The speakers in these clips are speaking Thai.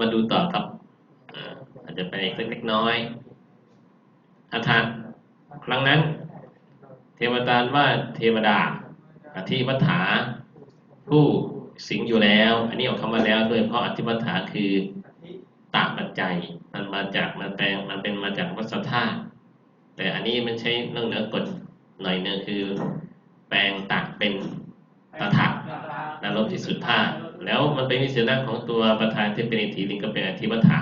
มาดูต่อครับอาจจะไปอีกสักเล็กน้อยอัฐะครั้งนั้น เทวดาว่าเทวดาอธิวัฏฐาผู้สิงอยู่แล้ว อันนี้ออกคำว่าแล้วด้วยเพราะอธิวัฏฐาคือตามปัจจัยมันมาจากมันแปลงมันเป็นมาจากวัฏธาตุแต่อันนี้มันใช้เรื่องเหนือกฎหน่อยหนึงคือ แปลงตักเป็นตถะนรกที่สุดท่า แล้วมันเป็นวิเศษณะของตัวประธานที่เป็นอิทธิลิงก็เป็นอธิวัฏฐา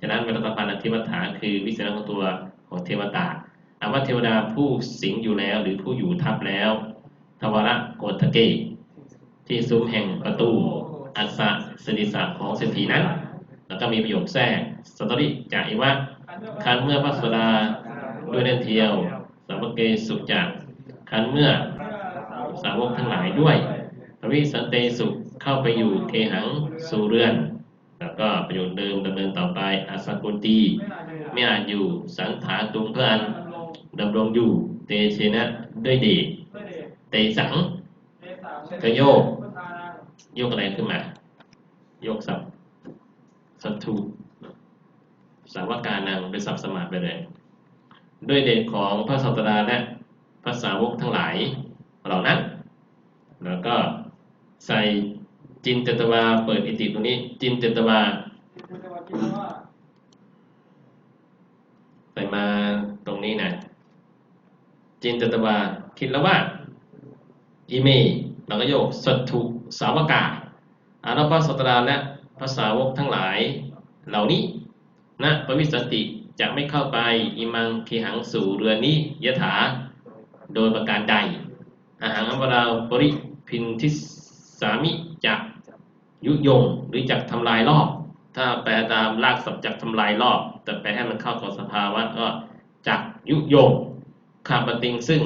ฉะนั้นเวลาตพันธ์อธิวัฏฐาคือวิเศษณะของตัวของเทวตาอาว่าเทวดาผู้สิงอยู่แล้วหรือผู้อยู่ทับแล้วทวระโกฏเกที่ซุ้มแห่งประตูอัสสะสดิสะของเศรษฐีนั้น แล้วก็มีประโยคแทรกสตอริจากอีว่าคันเมื่อพระสดาด้วยเดินเทียวสาวกเกสุจากคันเมื่อสาวกทั้งหลายด้วยพระวิสันเตสุ เข้าไปอยู่เคหังสู่เรือน แล้วก็ประโยคเดิมดำเนินต่อไปอาสกุลตีไม่อาจอยู่สันถาตุงเพื่อนดำรงอยู่เตเชนะด้วยดชเตสังก็โยกโยกอะไรขึ้นมา โยกสับสัตถุสาวกานังเป็นสับสมาธิไปเลย ด้วยเดชของพระสัตดาและพระสาวกทั้งหลายเหล่านั้น แล้วก็ใส่ จินเตตวาเปิดอิติตรงนี้ จินเตตวาใส่มาตรงนี้นะจินเตตวาคิดแล้วว่าอิเมเราก็โยกสัตถุสาวกาอาราพระสัตดาและภาษาวกทั้งหลาย เหล่านี้นะปวิสันติจะไม่เข้าไปอิมังคีหังสู่เรือนนี้ยถาโดยประการใดอาหารอัมราปริพินทิสามิจะ ยุยงหรือจักทำลายรอบ ถ้าแปลตามรากศัพท์จักทำลายรอบ แต่แปลให้มันเข้ากับสภาวะก็จักยุยงข้าปติงซึ่ง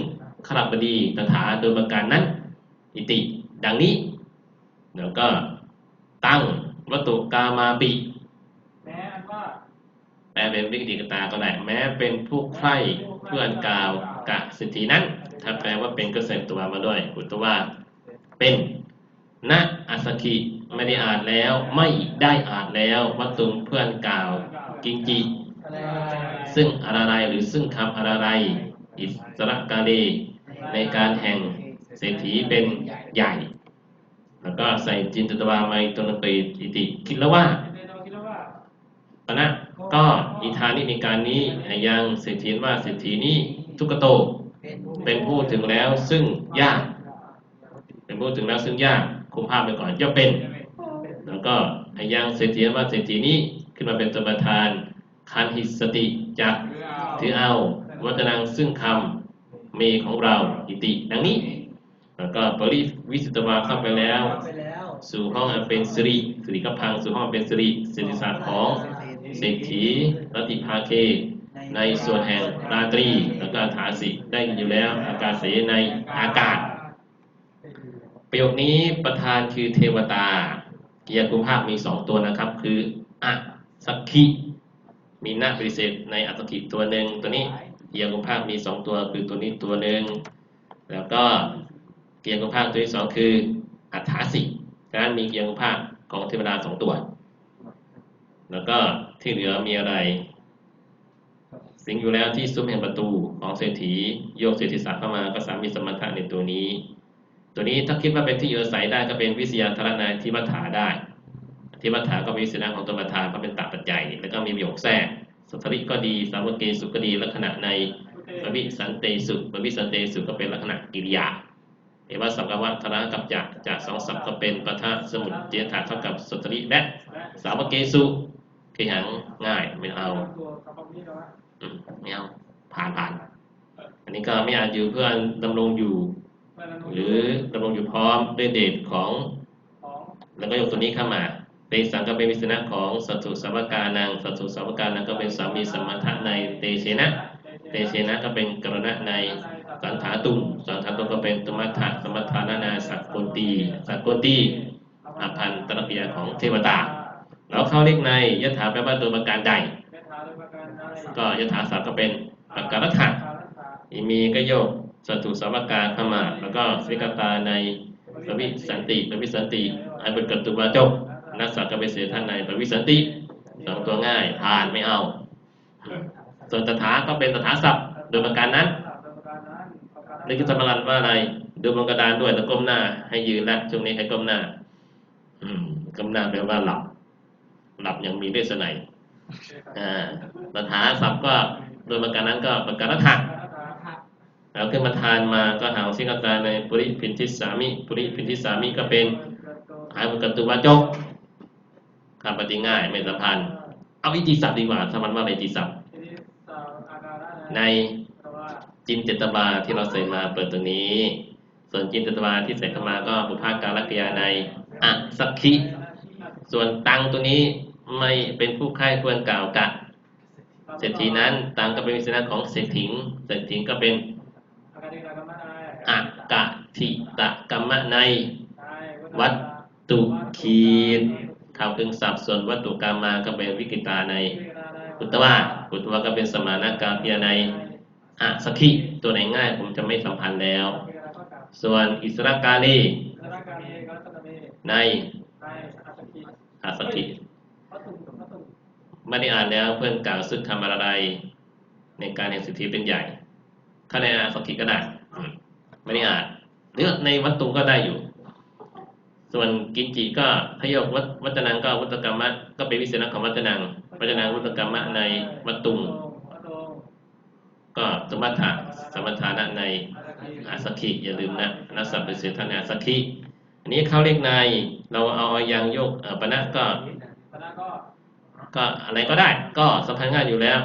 ขับดีตถาโดยประการนั้น อิติ ดังนี้แล้วก็ตั้งวัตถุกามาปิแม้ว่าแปลเป็นวิกฤตตาก็ได้แม้เป็นผู้ใคร่เพื่อนกาวกะสิทธินั้น ถ้าแปลว่าเป็นก็เสร็จตัวมาด้วยอุตว่าเป็นณอัสสคิ ไม่ได้อ่านแล้ว ไม่ได้อ่านแล้ววัตถุเพื่อนกล่าว กิงจิ ซึ่งอะไรหรือซึ่งคำอะไร อิสระกาเลในการแห่งเศรษฐีเป็นใหญ่ แล้วก็ใส่จินตตวาไมตนปีอิติ คิดแล้วว่าปณะก็อีทานิในการนี้ยังเศรษฐีว่าเศรษฐีนี้ทุกโต เป็นผู้ถึงแล้วซึ่งยาก เป็นผู้ถึงแล้วซึ่งยากคุมภาพไปก่อนย่อมเป็น แล้วก็ยังเศรษฐีว่าเศรษฐีนี้ขึ้นมาเป็นตัวประธานคันหิสติจักถือเอาวัจนังซึ่งคำเมของเราอิติ ดังนี้ แล้วก็ปริวิสุตวาเข้าไปแล้ว สู่ห้องอันเป็นสิริสิริกพังสู่ห้องอันเป็นสิริสิริศาสตร์ของเศรษฐีรติภาเค ในส่วนแห่งราตรีแล้วก็ฐาสิได้อยู่แล้ว อากาศเสในอากาศประโยคนี้ประธานคือเทวตา กียรติภาพมีสองตัวนะครับ คืออะสักขิมีหน้าปฏิเสธในอัตถิตัวหนึ่งตัวนี้เกียรติภาพมีสองตัวคือตัวนี้ตัวหนึ่งแล้วก็เกียรติภาพตัวที่สองคืออัฏฐาสิดังนั้นมีเกียรติภาพของเทวดาสองตัว แล้วก็ที่เหลือมีอะไร สิงอยู่แล้วที่ซุ้มแห่งประตูของเศรษฐีโยกเศรษฐีศักดิ์เข้ามาก็สามีสมรรถะในตัวนี้ ตัวนี้ถ้าคิดว่าเป็นที่อยู่อาศัยได้ก็เป็นวิสยาธารนายที่มัฏฐาได้ที่มัฏฐาก็มีสินะของตัวประธานเพราะเป็นตัปัจจัยแล้วก็มีประโยคแทรกสัทธริก็ดี สาวกเกสุก็ดีลักษณะในปวิสันเตสุปวิสันเตสุก็เป็นลักษณะกิริยาเห็นว่าสังกวัตธระกับจักจากสองศัพก็เป็นปะทะสมุดเจตถาเท่ากับสัทธริและสาวกเกสุคือหังง่ายไม่เอาไม่เอาผ่านผ่านอันนี้ก็ไม่อาจอยู่เพื่อดำรงอยู่ หรือดำรงอยู่พร้อมด้วยเดชของ แล้วก็ยกตัวนี้เข้ามาเตสังก็เป็นวิสนะของสัตุสาวกานังสัตุสาวกานังก็เป็นสามีสมถะในเตเชนะ เตเชนะก็เป็นกรณะในสันถาตุงสันถาตุงก็เป็นตมัฏฐะสมัฏฐานานาสักโกตีสักโกตีอาพันตรปิยาของเทวตาแล้วเข้าเรียกในยถาแปลว่าโดยประการใด ก็ยถาศัพก็เป็นปักการถะอิมีก็โยก สัตถุสาวกาขมา แล้วก็สิกตาในปวิสันติปวิสันติไอ้บนกตุวาจกนัสสะก็เปเสียท่านในปวิสันติสองตัวง่ายผ่านไม่เอา ส่วนตถาก็เป็นตถาศัพท์โดยประการนั้นนี่คือสมรันว่าอะไร ดูบนกระดานด้วยแล้วก้มหน้า ให้ยืนแล้วช่วงนี้ให้ก้มหน้า อืมก้มหน้าแปลว่าหลับ หลับย่างมีเวสนัยอ่าตถาศัพท์ก็โดยประการนั้นก็ประการถัก แล้วขึ้นมาทานมาก็หาสิกตาในปุริพินทิสามิปุริพินทิสามิก็เป็นหายบุกตุวาจกคำปฏิง่ายไม่สัมพันธ์เอาอิติศัพดีกว่าสมันว่าอิติศัพท์ทีนี้สาในจินเจตบาที่เราใส่มาเปิดตรงนี้ ส่วนจินเจตบาที่ใส่เข้ามาก็บุพาการักยาในอะสักขิส่วนตังตัวนี้ไม่เป็นผู้ใคร่ควรกล่าวกะเศรษฐีนั้นตังก็เป็นวิสนะของเศรษฐิงเศรษฐิงก็เป็น รรมนายอะกะทิตะกรรมะในนายวัตตุคีนข่าวกึ่งศัพท์ส่วนวัตถุกรรมมาก็เป็นวิกิตาในอุตตวาอุตตวาก็เป็นสมานากาเปียในอะสักขิตัวไหนง่ายผมจะไม่สัมพันธ์แล้ว ส่วนอิสระกาลีแล้วการเมกัลตเมในนายอาสกิอาสักขิวัตถุกับวัตถุไม่ได้อ่านแล้วเพื่อนกล่าวซึ่งทำอะไร ในการแห่งสิทธิเป็นใหญ่ข้าในอาสักขิก็ได้อืม ไม่ได้อ่านหรือในวัตถุก็ได้อยู่ ส่วนกินจิก็พยกวัตวัตนังก็วัตกรรมะก็เป็นวิเศษณของวัตนังวัตนังวัตกรรมะในวัตตุงวัตถุก็สมถะสมถานะในอาสักขิอย่าลืมนะนัสสัพเป็นเศษท่านในอาสักขิอันนี้เข้าเลขในเราเอาอายังโยกเอ่อปณะก็คณะก็ ก็อะไรก็ได้ ก็สัมพันธ์ง่ายอยู่แล้ว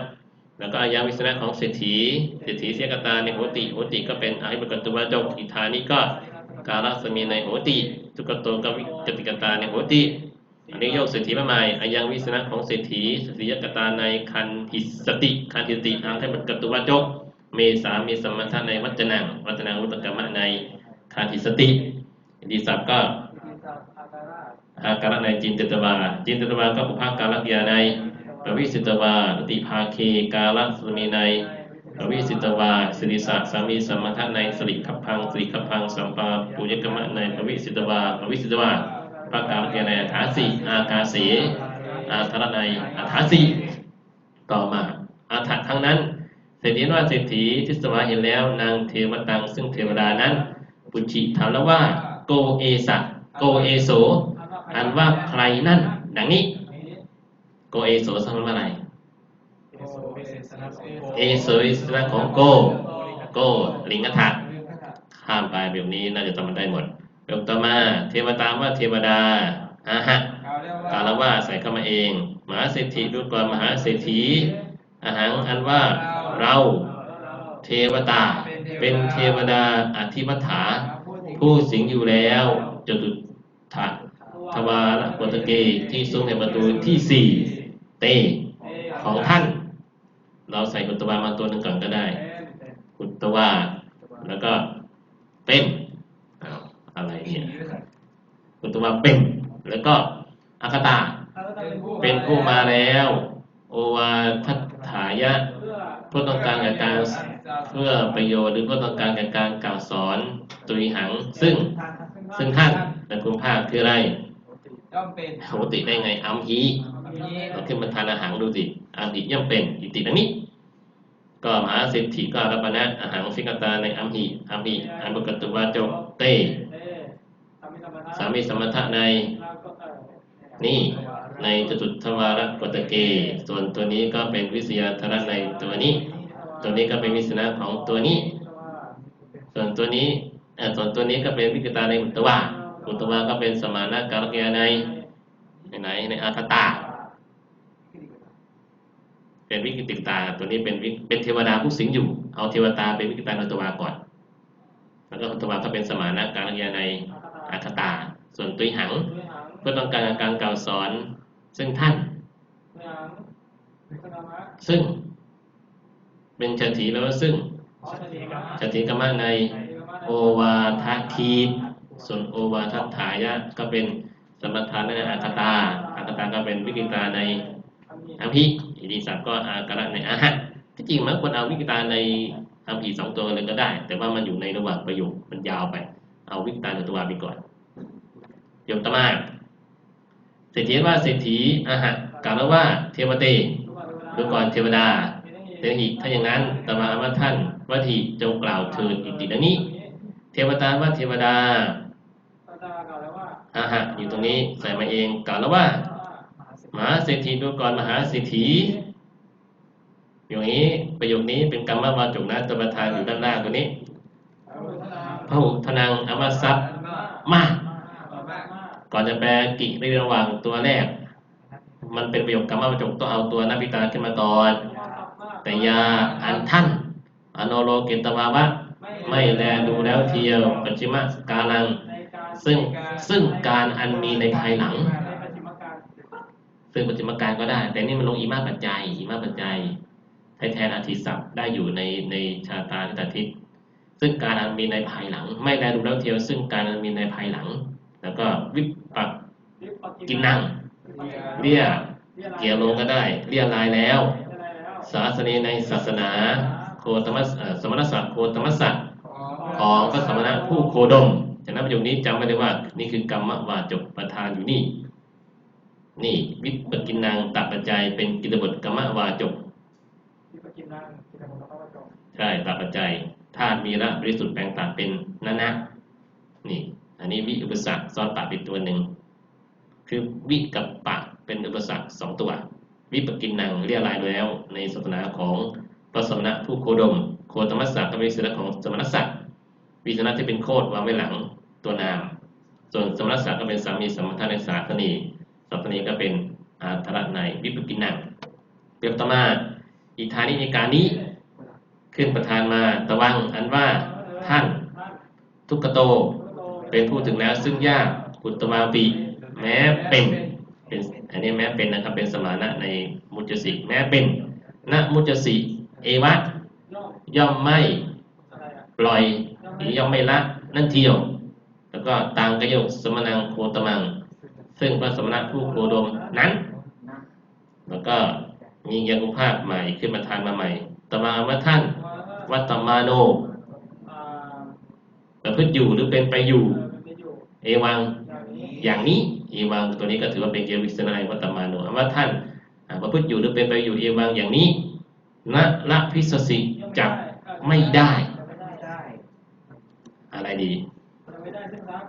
แล้วก็อายังวิสนะของเศรษฐีเศรษฐีเสียกตาในโหติโหติก็เป็นอาหิบกตุวาจกอิทานี่ก็การัสมีในโหติทุกโตก็วิกติกตาในโหติอันนี้โยกเศรษฐีมาใหม่อายังวิสนะของเศรษฐีเศรษฐียกตาในคันหิสติคันหิสติอาหิบกตุวาจกเมสามีสมถะในวัจนังวัจนังวุตกรรมะในคันหิสติดีศัพท์ก็มีสัพอาการะในจินตตวาจินตตวาก็อุปากาลักยาใน ปวิสิตวาติภาคีกาลสมีในปวิสิตวาสิริสะสามีสมถะในสริขับพังสริขับพังสัมปาปุญญกรรมะในปวิสิตวาปวิสิตวาปากาลเกียในอัฏฐาสีอากาสีอาทรในอัฏฐาสีต่อมาอาถรรพ์ทั้งนั้นเศรษฐีว่าเศรษฐีทิสวาเห็นแล้วนางเทวตังซึ่งเทวดานั้น ปุจิถามแล้วว่า โกเอสะโกเอโสอันว่าใครนั่นดังนี้ โกเอโสสมอะไร เอโซอิสระของโก โก ลิงกถะข้ามไปแบบนี้น่าจะจำมันได้หมดยกต่อมา เทวตามว่าเทวดาอาหะกาลว่าใส่เข้ามาเอง มหาเศรษฐีดูก่อนมหาเศรษฐีอาหังอันว่าเราเทวตา เป็นเทวดาอธิมัฏฐา ผู้สิงอยู่แล้วจตุถะทวารปตเกที่ทรงในประตูที่สี่ เตของท่าน เราใส่กุตวามาตัวหนึ่งก่อนก็ได้ กุตวาแล้วก็เป็นอ้าวอะไรเนี่ยกุตวาเป็น แล้วก็อาคตา เป็นผู้มาแล้ว โอวาทัตถายะเพื่อเพื่อต้องการแก่การเพื่อประโยชน์หรือเพื่อต้องการแก่การกล่าวสอนตุยหัง ซึ่งซึ่งท่านและคุณภาคคืออะไรย่อมเป็นโหติได้ไงอัมฮี นี้เราขึ้นมาทานอาหารดูสิอัมหิย่อมเป็นอิติดังนี้ก็มหาเศรษฐีก็รับปนะอาหารสิกตาในอัมหิอัมหิอันบุกตุวาจกเตสามีสมถะใน นี่ในจตุทวารกตเก ส่วนตัวนี้ก็เป็นวิสยาธระในตัวนี้ ตัวนี้ก็เป็นวิสนะของตัวนี้ ส่วนตัวนี้ส่วนตัวนี้ก็เป็นวิกตาในอุตวาอุตวาก็เป็นสมานะการกยาในในไหนในอาคตา เป็นวิกิติตา ตัวนี้เป็นวิเป็นเทวดาผู้สิงอยู่ เอาเทวตาเป็นวิกิตาในอุตวาก่อน แล้วก็อุตวาก็เป็นสมานะการกยาในอาคตา ส่วนตุยหังเพื่อต้องการการกล่าวสอน ซึ่งท่าน ซึ่ง เป็นชาติแล้วาซึ่งขอจะดีกรรมะในโอวาทคีส่วนโอวาทัฏฐายะก็เป็นสมถาในอาคตาอาคตาก็เป็นวิกิตาในอัม พิอิติศัพท์ก็อาการะในอาหะที่จริงมันควรเอาวิกิตาในอัมพิสองตัวเลยก็ได้ แต่ว่ามันอยู่ในระหว่างประโยคมันยาวไป เอาวิกิตาในตัวไปก่อนโยมตมาเศรษฐีว่าเศรษฐีอาหะกล่าวว่าเทวเตดูก่อนเทวดาเทวหิถ้าอย่างนั้นตมาว่าท่านวัตถิจงกล่าวเถิดอิติดังนี้ เทวตาว่าเทวดาพระเจ้ากล่าวแล้วว่าอาหะอยู่ตรงนี้ใส่มาเองกล่าวแล้วว่า มหาเศรษฐีดูก่อนมหาเศรษฐีอย่างนี้ประโยคนี้เป็นกรรมวาจกนะตัวประธานอยู่ด้านล่างตัวนี้พระหุทนังอวสัพมาก่อนจะแปลกิในระหว่างตัวแรก มันเป็นประโยคกรรมวาจกต้องเอาตัวนาปิตาขึ้นมาก่อน แต่ยาอันท่านอโนโลเกตวาวะไม่แลดูแล้วเทียวปัจฉิมกาลัง ซึ่งซึ่งการอันมีในภายหลัง ในปัจจิมการ ซึ่งปัจจิมการก็ได้ แต่นี่มันลงอีมาปัจจัยอีมาปัจจัยให้แทนอธิศัพท์ได้อยู่ในในชาตาทิตาทิศซึ่งการอันมีในภายหลัง ไม่แลดูแล้วเทียวซึ่งการอันมีในภายหลัง แล้วก็วิปปักกินนั่งเรียเกี่ยวลงก็ได้ เรียลายแล้ว ศาสนีในศาสนา โคตมัสสมณศักดิ์โคตมัสสะของพระสมณะผู้โคดม จากนั้นประโยคนี้จำไว้เลยว่า นี่คือกรรมวาจกประธานอยู่นี่ นี่วิปกินนางตัดปัจจัยเป็นกิตบทกรรมวาจกที่ปกินนั่งกินของพระวจงใช่ตัดปัจจัยธาตุมีละบริสุทธิ์แปลงตัดเป็นนันนะนี่ อันนี้วิอุปสรรคซ้อนปะเป็นตัวหนึ่งคือวิกับปะเป็นอุปสรรคสองตัว วิปกินนังเรียกรายแล้ว ในศาสนาของพระสมณะผู้โคดม โคตมัสสะก็เป็นศิลของสมณศักดิ์วิสนะที่เป็นโคดวางไว้หลังตัวนาม ส่วนสมณศักดิ์ก็เป็นสามีสมณะในสา สนีสาสนีก็เป็นอาธรในวิปกินังเปรียบต่อมาอิทานิในการนี้ ขึ้นประธานมาตะวังอันว่าท่าน ทุกโต เป็นผู้ถึงแล้วซึ่งยากกุตวาปีแม้เป็นเป็นอันนี้แม้เป็นนะครับเป็นสมานะในมุจสิแม้เป็นณมุจสิเอวะย่อมย่อมไม่ปล่อยหรือย่อมไม่ละนั่นเทียว แล้วก็ตังกโยกสมนังโคตมัง ซึ่งพระสมณะผู้โคดมนั้น แล้วก็มียานุภาพใหม่ขึ้นมาทานมาใหม่ตวังอันว่าท่าน วัตตมาโนอ่าประพฤติอยู่หรือเป็นไปอยู่เออเป็นอยู่เอวังอย่างนี้อย่างนี้เอวังตัวนี้ก็ถือว่าเป็นเกียรวิสนายวัตตมาโนอันว่าท่านอ่าประพฤติอยู่หรือเป็นไปอยู่ เอวังอย่างนี้ณละพิสสิจักไม่ได้จะไม่ได้ได้ อะไรดีจะไม่ได้ซึ่งรัก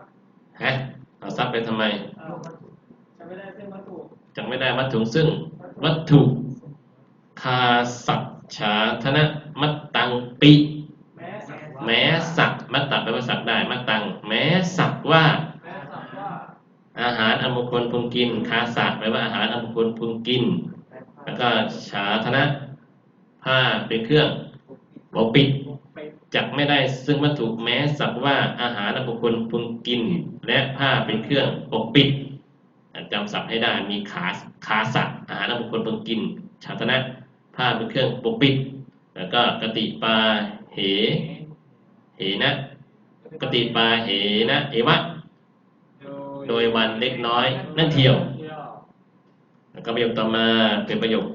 ฮะ เอาทรัพย์ไปทำไมอ่าจะไม่ได้ซึ่งวัตถุจักไม่ได้วัตถุซึ่งวัตถุคาสัจฉาธนะมัตตังปิแม้แม้สักมัตตังแปลว่าสักได้มัตตังแม้สักว่าแม้สักว่าอาหารอันมงคลพึงกิน คาสักแปลว่าอาหารอันมงคลพึงกิน แล้วก็ฉาธนะผ้าเป็นเครื่องปกปิดเป็น จักไม่ได้ซึ่งวัตถุแม้สักว่าอาหารอันมงคลพึงกินและผ้าเป็นเครื่องปกปิดจำศัพท์ให้ได้มีขาขาสักอาหารอันมงคลพึงกินฉาธนะผ้าเป็นเครื่องปกปิด แล้วก็กติปาเหเหนะกติปาเหนะเอวะโดยวันเล็กน้อยนั่นเทียวเที่ยว แล้วก็ประโยคต่อมาเป็นประโยค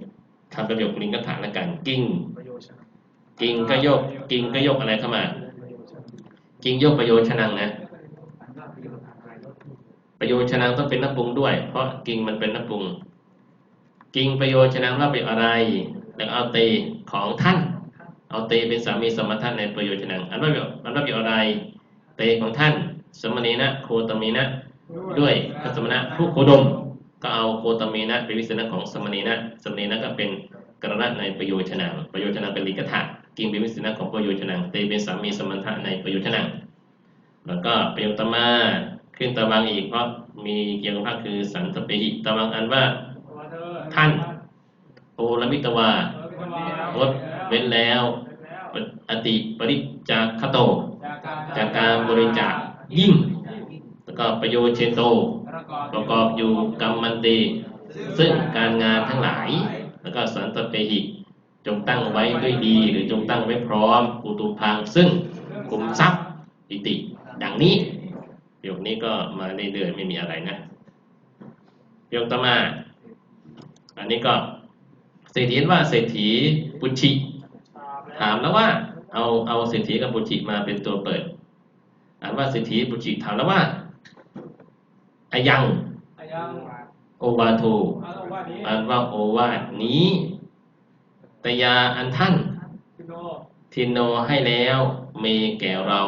ทำประโยคลิงกถาละกันกิ้ง กิ้งก็ยก กิ้งก็ยกอะไรเข้ามา กิ้งยกประโยชน์ชนังนะ ประโยชน์ชนังต้องเป็นนักปรุงด้วย เพราะกิ้งมันเป็นนักปรุง กิ้งประโยชน์ชนังว่าเป็นอะไร แล้วเอาเตของท่าน เอาเตเป็นสามีสมทันในประโยชน์ชนังอันว่าเกี่ยวอันว่าเกี่ยวอะไรเตของท่าน สมณีนะโคตมีนะ ด้วยพระสมณะผู้โคดม ก็เอาโคตมีนะเป็นวิสนะของสมณีนะสมณีนะก็เป็นกรณะในประโยชน์ชนังประโยชน์ชนังเป็นลิกถะ กิงเป็นวิสนะของประโยชนังเตเป็นสามีสมณะในประโยชนังแล้วก็ประโยคต่อมาขึ้นตะวังอีกเพราะมีเกี่ยวกับภาคคือสันตเปหิตะวังอันว่าท่านโอลมิตวางดเว้นแล้วอติปริจาคโต จากการบริจาคยิ่ง แล้วก็ประโยชน์เชโต ประกอบอยู่กรรมมันตีซึ่งการงานทั้งหลาย แล้วก็สันตเปหิ จงตั้งไว้ด้วยดี หรือจงตั้งไว้พร้อมอุตุพังซึ่งกลุ่มทรัพย์อิติ ดังนี้ประโยคนี้ก็มาเรื่อยๆไม่มีอะไรนะประโยคต่อมา อันนี้ก็เศรษฐีว่าเศรษฐีปุชิ ถามแล้วว่า เอาเอาเศรษฐีกับปุชิมาเป็นตัวเปิดถามว่าเศรษฐีปุชิถามแล้วว่าอายังอายังโอโอวาโทเอาเอาว่านี้อันว่าโอวาทนี้ ตยาอันท่านทินโนให้แล้วเมแก่เรา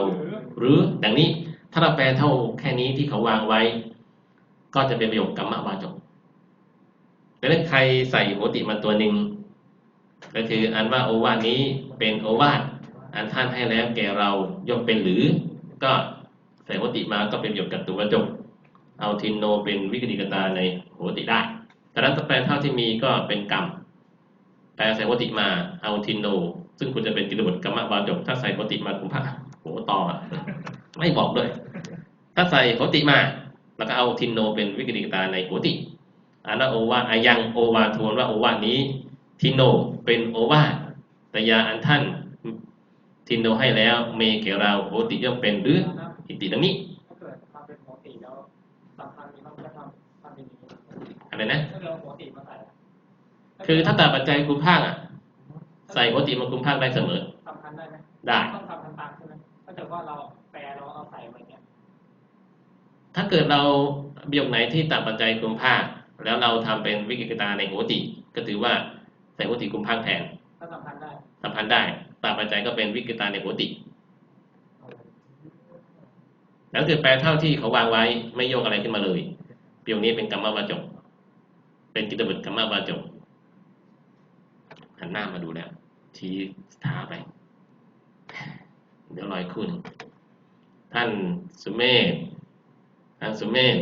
หรือดังนี้ถ้าเราแปลเท่าแค่นี้ที่เขาวางไว้ ก็จะเป็นประโยคกรรมวาจกแต่ถ้าใครใส่โหติมาตัวหนึ่งก็คืออันว่าโอวาทนี้เป็นโอวาทอันท่านให้แล้วแก่เราย่อมเป็นหรือ ก็ใส่โหติมาก็เป็นประโยคกัตตุวาจกเอาทินโนเป็นวิกฤติกตาในโหติได้แต่นั้นแปลเท่าที่มีก็เป็นกรรม แปลใส่โหติมาเอาทินโน ซึ่งควรจะเป็นกิจบทกรรมวาจกถ้าใส่โหติมาคุมพระโหต่ออะไม่บอกด้วย ถ้าใส่โหติมา แล้วก็เอาทินโนเป็นวิกฤตกตาในโหติอันาโอวาอายังโอวาทวนว่าโอวานี้ทินโนเป็นโอวาแต่ยาอันท่านทินโนให้แล้วเมเกเราโหติย่อมเป็นหรืออิติดังนี้ถ้าเกิดมาเป็นปกติแล้วสำคัญมีต้องทำทำเป็นย่างนี้อะไรนะ คือถ้าตาปัจจัยคุมภาคอะ ใส่โหติมาคุมภาคได้เสมอสำคัญได้ไหมได้ต้องทำทันตามใช่ไหมถ้าเกิดว่าเราแปลเราเอาใส่มาเนี่ยถ้าเกิดเราประโยคไหนที่ตามปัจจัยคุมภาค แล้วเราทำเป็นวิกฤตกตาในโหติ ก็ถือว่าใส่โหติคุมภาคแทนถ้าสำคัญได้สัมพันธ์ได้ตามปัจจัยก็เป็นวิกฤตกตาในโหติแล้วเกิดแปลเท่าที่เขาวางไว้ไม่โยกอะไรขึ้นมาเลยประโยคนี้เป็นกรรมวาจกเป็นกิตบุตรกรรมวาจก หันหน้ามาดูแล้ว ชี้เท้าไป เดี๋ยวรอยคุณ ท่านสุเมธท่านสุเมธ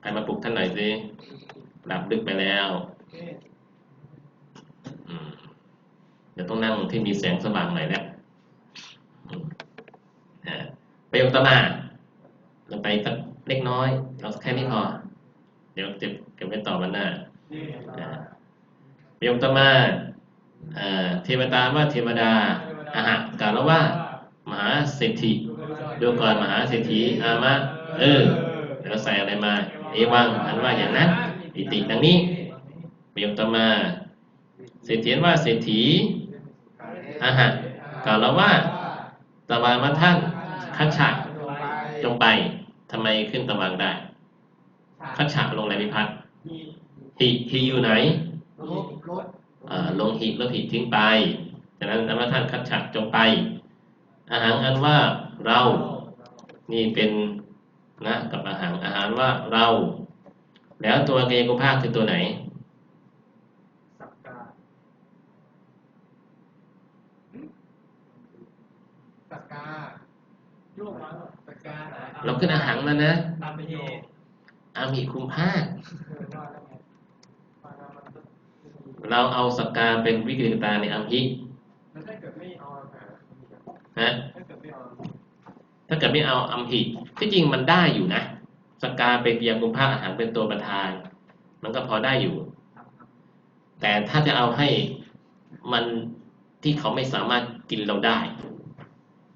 ใครมาปลุกท่านหน่อยสิหลับดึกไปแล้วอืมเดี๋ยวต้องนั่งที่มีแสงสว่างหน่อยแล้วอืมอ่าประโยคต่อมาลงไปสักเล็กน้อย เราแค่นี้พอ เดี๋ยวเก็บเก็บไว้ต่อวันหน้า อ่าประโยคต่อมาอ่าเทวตาว่าเทวดาอาหะกาลว่ามหาเศรษฐีดูก่อนมหาเศรษฐีอามะ เออแล้วใส่อะไรมา เอวังอันว่าอย่างนั้นอิติดังนี้ประโยคต่อมาเศรษฐีว่าเศรษฐีอาหะกล่าวแล้วว่าตะวันมาท่านคัจฉะจงไปทำไมขึ้นตะวันได้คัจฉะลงในวิพัฒน์หิหิอยู่ไหน รถรถอ่าลงหิแล้วหิทิ้งไปจากนั้นตะวันท่านคัจฉะจงไป อาหารอันว่าเรา นี่เป็นนะกับอาหารอาหารว่าเรา แล้วตัวเกยกุภาคคือตัวไหนสักการสกาโยกมาสกาไหนเราขึ้นอาหารแล้วนะตามไปโยกอามีคุมภาค เออว่าแล้วไงว่าแล้วมันก็ เราเอาสกกาเป็นวิกฤตตาในอัมพิแล้วถ้าเกิดไม่เอาฮะถ้าเกิดไม่เอาอัมพิที่จริงมันได้อยู่นะสกกาเป็นเพียงคุมภาอาหารเป็นตัวประธาน มันก็พอได้อยู่ แต่ถ้าจะเอาให้มันที่เขาไม่สามารถกินเราได้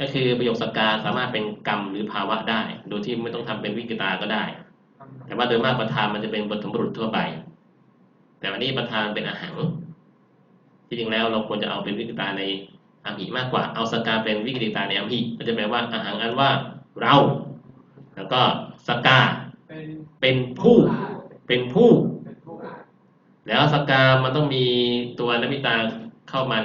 ก็คือประโยคสกกาสามารถเป็นกรรมหรือภาวะได้ โดยที่ไม่ต้องทำเป็นวิกฤตาก็ได้ แต่ว่าโดยมากประธานมันจะเป็นบทสมบุรุษทั่วไป แต่วันนี้ประธานเป็นอาหาร ที่จริงแล้วเราควรจะเอาเป็นวิกฤตาในอัมหิมากกว่า เอาสกาเป็นวิกฤตาในอัมหิก็จะแปลว่าอาหารอันว่าเรา แล้วก็สกาเป็นผู้เป็นผู้ แล้วสกามันต้องมีตัวนมิตาเข้ามัน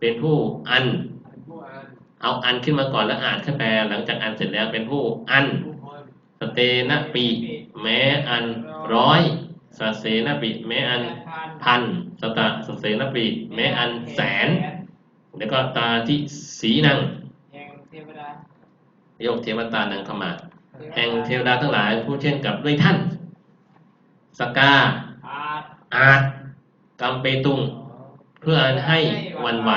เป็นผู้อันเป็นผู้อ่านเอาอันขึ้นมาก่อนแล้วอ่านขึ้นไปหลังจากอันเสร็จแล้วเป็นผู้อันผู้คนสเตนะปี แม้อันร้อย สเสนปีแม้อันพันพันสตะสเสนปีแม้อันแสน แล้วก็ตาที่สีนังแห่งเทวดาโยกเทวตานังเข้ามา แห่งเทวดาทั้งหลายผู้เช่นกับด้วยท่าน สกา อาจอาจกำเปตุง เพื่ออันให้หวันไหว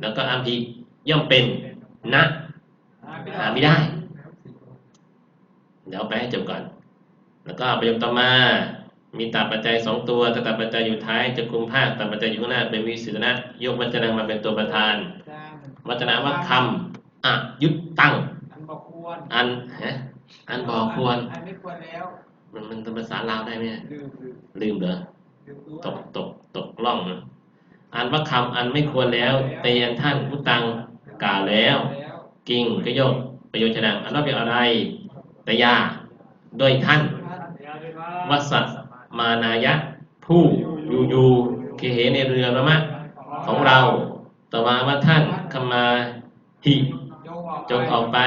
แล้วก็อัมพีย่อมเป็นนะหาไม่ได้ เดี๋ยวไปให้จบก่อน แล้วก็ประโยคต่อมา มีตาปัจจัยสองตัวแต่ตาปัจจัยอยู่ท้ายจะคุมภาคตาปัจจัยอยู่ข้างหน้าเป็นวิสิตนะยกวัจนังมาเป็นตัวประธานวัจนะว่าคำอะยุดตั้ง อันบอกควรอันฮะอันบอกควรอันไม่ควรแล้ว มันมันเป็นภาษาลาวได้ไหมเนี่ยลืมลืมลืมเหรอลืมตัวตกตกตกล่องนะอันว่าคำอันไม่ควรแล้วเตยันท่านผู้ตังกล่าวแล้วแล้วกิ่งก็โยกประโยชนังอันว่าเป็นอะไรแต่ยาด้วยท่านท่านเดี๋ยวด้วยวัสส มานายะ ผู้อยู่อยู่เคเหในเรือมะมะของเราต่อมาว่าท่านขมาหิยกออกจงออกไป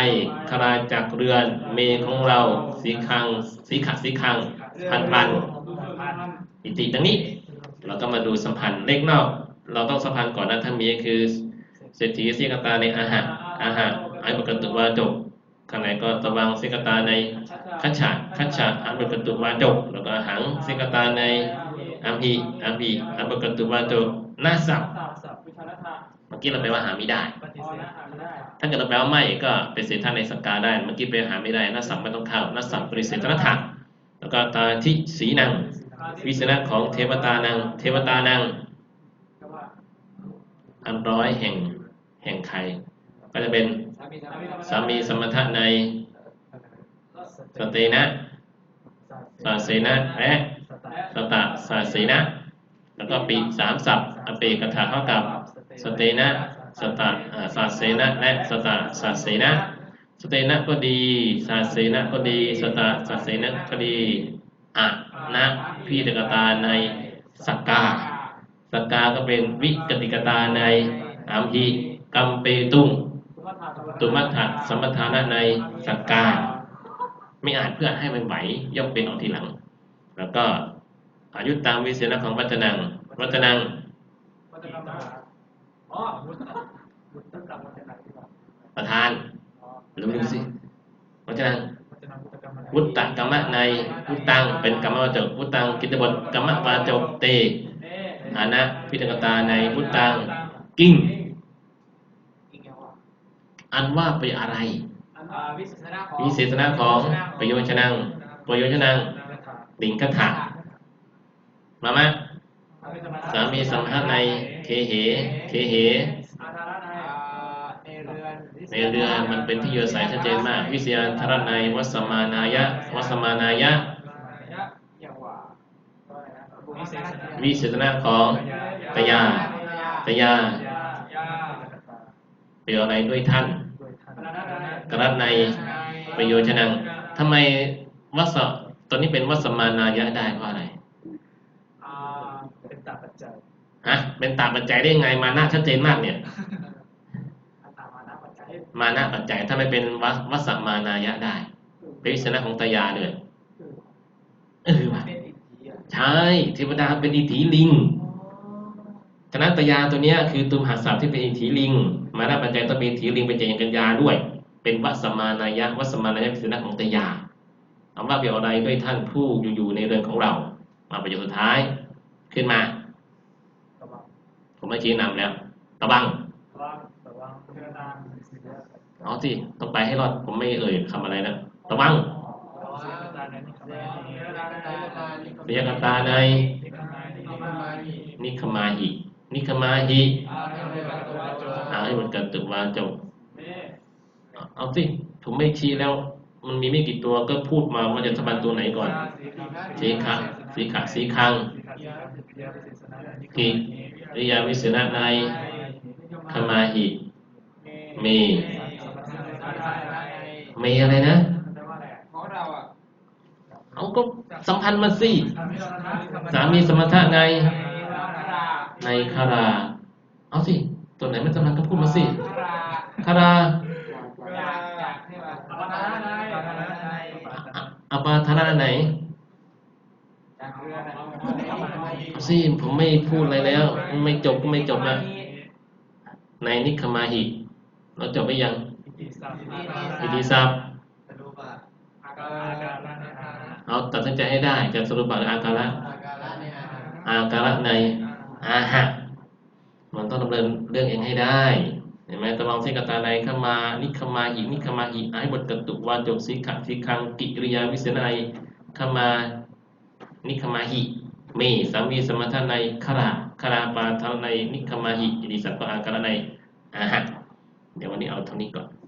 คลาจากเรือนเมของเราสีคังสีขะสีคังพันพันอิติดังนี้ เราก็มาดูสัมพันธ์เลขนอก เราต้องสัมพันธ์ก่อนนะถ้ามีคือเศรษฐีสีกตาในอาหารอาหารไอ้ปกติวาจบ ข้างในก็ตะวังสีกตาในคัจฉะคัจฉะอันปกติวาจบแล้วก็หังสีกตาในอัมพีอัมพีอันปกติวาจบหน้าสับสับวิชาธาเมื่อกี้เราแปลว่าหาไม่ได้ ถ้าเกิดเราแปลว่าไม่ก็เป็นเศษท่าในสกาได้ เมื่อกี้ไปหาไม่ได้นัสสัมไม่ต้องเข้านัสสัมปริเศษนถะแล้วก็ตาทิสีนัง วิสนะของเทวตานัง เทวตานังอันร้อยแห่งแห่งใคร ก็จะเป็นสามีสมถะในสเตนะสาเสนะและสตะสาเสนะ แล้วก็ปีสามศัพท์อเปกถาเท่ากับสเตนะสตะอ่าสาเสนะและสตะสาเสนะสเตนะก็ดีสาเสนะก็ดีสตะสาเสนะก็ดีอะนะพีตกตาในสักกาสักกาก็เป็นวิกติกตาในอามหิกัมเปตุง ตุมัฏะสัมปทานะในสักกาไม่อานเพื่อให้มันไหวย่อมเป็นออกทีหลัง แล้วก็อายุตามวิเศษณของวัจนังวัจนังวัฒนธรรมอ๋อวุฒิวุฒิกรรมวัฒนธรรมที่ว่าประธานลืมดูสิวัจนังวุตตะกรรมะในวุตตังเป็นกรรมวาจกวุตตังกิตบทกรรมวาจกเตอานะพิจกตาในวุตตังกิ้ง อันว่าไปอะไรวิเศษณะของวิเศษณะของประโยชนังประโยชนังลิงคถะมามะสามีสัมภาษณ์ในเคเหเคเหอาธาระในในเรือนในเรือมันเป็นที่อยู่อาศัยชัดเจนมาก วิเศษทรในวัสมานายะวัสมานายะอย่างว่าวิเศษวิเศษณะของตยาตยายาเปลวอะไรด้วยท่านพนันใน กรัตในประโยชนังทำไมวัสตัวนี้เป็นวัสมานายะได้เพราะอะไรอ่าเป็นตาปัจจัยฮะเป็นตาปัจจัยได้ยังไงมานะชัดเจนมากเนี่ยอัตตามานะปัจจัยมานะปัจจัยถ้าไม่เป็นวัสวัสมานายะได้ เป็นวิสนะของตยาด้วยเออว่ะเป็นอิทธิอะใช่เทวดาเป็นอิทธิลิงฉะนั้นตยาตัวเนี้ยคือตุมหาศัพท์ที่เป็นอิทธิลิง มานะปัจจัยต้องเป็นอิทธิลิงเป็นใจยังกัญญาด้วย เป็นวัสมานายะวัสมานายะเป็นวิสนะของตยาเอาว่าเปรียบอะไรด้วยท่านผู้อยู่ในเรือนของเรา มาประโยคสุดท้ายขึ้นมา ผมไม่ชี้นำแล้วระวังเจรตาเอาสิต้องไปให้รอดผมไม่เอ่ยคำอะไรนะระวังเจรตาในนิคมเจรตาในนิคมเรียกตาในนิคมาหินิคมาหิอาให้มันกันตุวาจบ เม่เอาสิผมไม่ชี้แล้ว มันมีไม่กี่ตัวก็พูดมาว่าจะสบันตัวไหนก่อนสีขะสีขะสีคังกิริยาวิเศษณะในคมาหิมีมีอะไรนะของเราอะเอาก็สัมพันธ์มาสิสามีสมถะใน ในคารา เอาสิ ตัวไหนไม่สัมพันธ์ก็พูดมาสิคาราอยาก อยากให้ว่าอวตารในอปาทาระไหนสิผมไม่พูดอะไรแล้ว ไม่จบก็ไม่จบนะในนิคมาหิ เราจบไปยังอิติสัพท์สรุปว่าอาการาการาเอาตัดสินใจให้ได้จะสรุปบัตอาการะอาการะในอาหารอาการะในอาหะมันต้องดำเนินเรื่องเองให้ได้ ห็นไหมตะวังเสกตาในขมา นิขมาหินิขมาหิไอ้บทกตุกวาจกสิกขะสิคังกิริยาวิเศษในขมา นิขมาหิเมสามีสมทานในคาราคาราปาทาในนิขมาหิอิติสัพพะอาการในอาหะเดี๋ยววันนี้เอาเท่านี้ก่อน